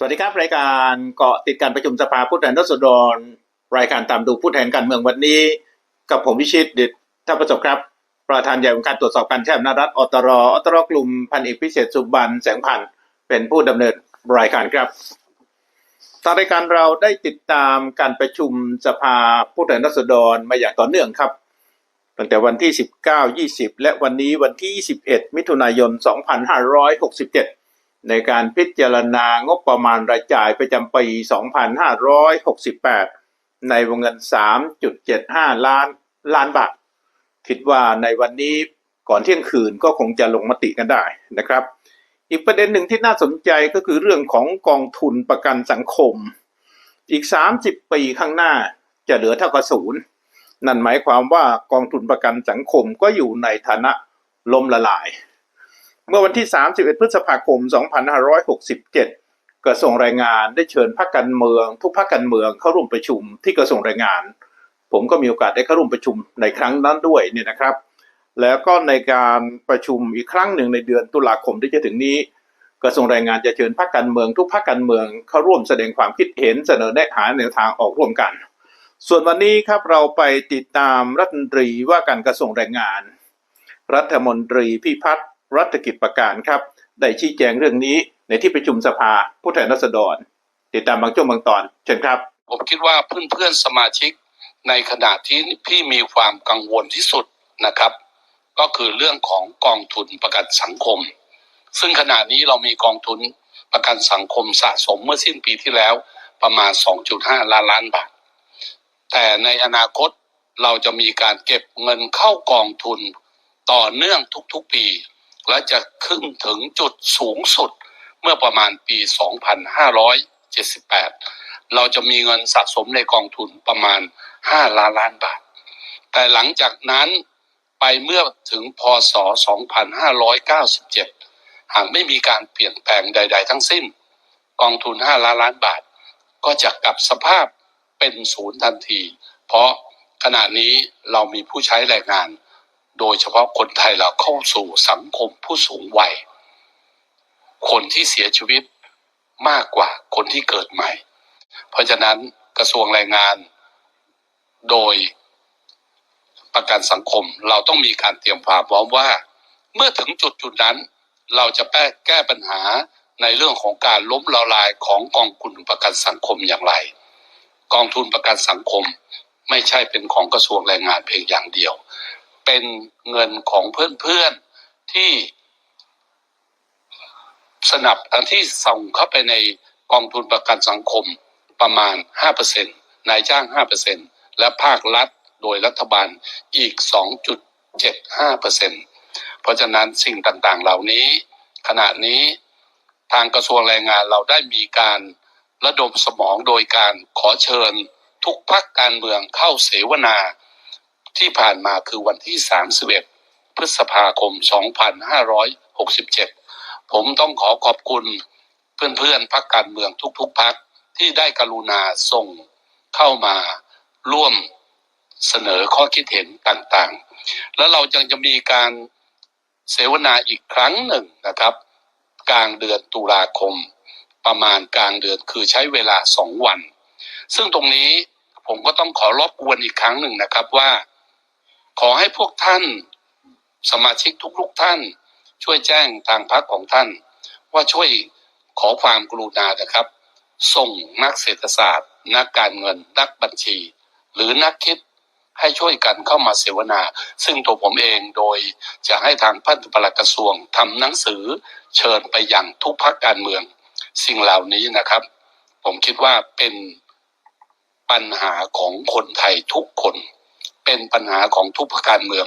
สวัสดีครับ รายการเกาะติดการประชุมสภาผู้แทนราษฎร รายการตามดูผู้แทนการเมืองวันนี้ กับผมวิชิตดิตท่าประสบครับ ประธานใหญ่ของการตรวจสอบการใช้อำนาจรัฐอตรอตรกลุ่มพันเอกพิเศษสุบันแสงพันธ์เป็นผู้ดำเนินรายการครับทางรายการเราได้ติดตามการประชุมสภาผู้แทนราษฎรมาอย่างต่อเนื่องครับตั้งแต่วันที่ 19 20 และวันนี้วันที่ 21 มิถุนายน 2567 ในการพิจารณางบประมาณรายจ่ายประจำปี 2568 ในวงเงิน 3.75 ล้านล้านบาท คิดว่าในวันนี้ก่อนเที่ยงคืนก็คงจะลงมติกันได้นะครับ อีกประเด็นหนึ่งที่น่าสนใจก็คือเรื่องของกองทุนประกันสังคม อีก 30 ปีข้างหน้าจะเหลือเท่ากับศูนย์นั่นหมายความว่ากองทุนประกันสังคมก็อยู่ในฐานะล้มละลาย เมื่อวันที่ 31 พฤษภาคม 2567 กระทรวงแรงงานได้เชิญพรรคการเมือง ทุกพรรคการเมืองเข้าร่วมประชุมที่กระทรวงแรงงาน ผมก็มีโอกาสได้เข้าร่วมประชุมในครั้งนั้นด้วยเนี่ยนะครับ แล้วก็ในการประชุมอีกครั้งหนึ่งในเดือนตุลาคมที่จะถึงนี้ กระทรวงแรงงานจะเชิญพรรคการเมืองทุกพรรคการเมืองเข้าร่วมแสดงความคิดเห็นเสนอแนะหาแนวทางออกร่วมกัน ส่วนวันนี้ครับเราไปติดตามรัฐมนตรีว่าการกระทรวงแรงงาน รัฐมนตรีพิพัฒน์ รัฐกิจประการครับ ได้ชี้แจงเรื่องนี้ในที่ประชุมสภาผู้แทนราษฎร ติดตามบางช่วงบางตอน เชิญครับ ผมคิดว่าเพื่อนๆสมาชิกในขณะที่พี่มีความกังวลที่สุดนะครับ ก็คือเรื่องของกองทุนประกันสังคม ซึ่งขณะนี้เรามีกองทุนประกันสังคมสะสมเมื่อสิ้นปีที่แล้วประมาณ 2.5 ล้านล้านบาท แต่ในอนาคตเราจะมีการเก็บเงินเข้ากองทุนต่อเนื่องทุกๆปี และจะขึ้นถึงจุดสูงสุดเมื่อประมาณปี 2578 เราจะมีเงินสะสมในกองทุนประมาณ 5 ล้านล้านบาท แต่หลังจากนั้นไปเมื่อถึงพศ 2597 หากไม่มีการเปลี่ยนแปลงใด ๆ ทั้งสิ้น กองทุน 5 ล้านล้านบาท ก็จะกลับสภาพเป็นศูนย์ทันที เพราะขณะนี้เรามีผู้ใช้แรงงาน โดยเฉพาะคนไทยเราเข้าสู่สังคมผู้สูงวัย คนที่เสียชีวิตมากกว่าคนที่เกิดใหม่ เพราะฉะนั้นกระทรวงแรงงาน โดยประกันสังคมเราต้องมีการเตรียมความพร้อมว่า เมื่อถึงจุดจุดนั้น เราจะแก้แก้ปัญหาในเรื่องของการล้มละลายของกองทุนประกันสังคมอย่างไร กองทุนประกันสังคมไม่ใช่เป็นของกระทรวงแรงงานเพียงอย่างเดียว เป็นเงินของเพื่อนๆที่สนับที่ส่งเข้าไปในกองทุนประกันสังคมประมาณ 5%นายจ้าง 5%และภาครัฐโดยรัฐบาลอีก 2.75%เพราะฉะนั้นสิ่งต่างๆเหล่านี้ ขณะนี้ทางกระทรวงแรงงานเราได้มีการระดมสมองโดยการขอเชิญทุกพักการเมืองเข้าเสวนา ที่ผ่านมาคือวันที่ 31 พฤษภาคม 2567 ผมต้องขอขอบคุณเพื่อนๆพักการเมืองทุกๆพักที่ได้กรุณาส่งเข้ามาร่วมเสนอข้อคิดเห็นต่างๆ แล้วเรายังจะมีการเสวนาอีกครั้งหนึ่งนะครับ กลางเดือนตุลาคม ประมาณกลางเดือนคือใช้เวลาสองวัน ซึ่งตรงนี้ผมก็ต้องขอรบกวนอีกครั้งหนึ่งนะครับว่า ขอให้พวกท่าน สมาชิกทุกๆท่าน ช่วยแจ้งทางพรรคของท่าน ว่าช่วยขอความกรุณานะครับ ส่งนักเศรษฐศาสตร์ นักการเงิน นักบัญชี หรือนักคิดให้ช่วยกันเข้ามาเสวนา ซึ่งตัวผมเองโดยจะให้ทางพันธปลัดกระทรวงทำหนังสือเชิญไปยังทุกพักการเมือง สิ่งเหล่านี้นะครับ ผมคิดว่าเป็นปัญหาของคนไทยทุกคน เป็นปัญหาของทุกภาคการเมือง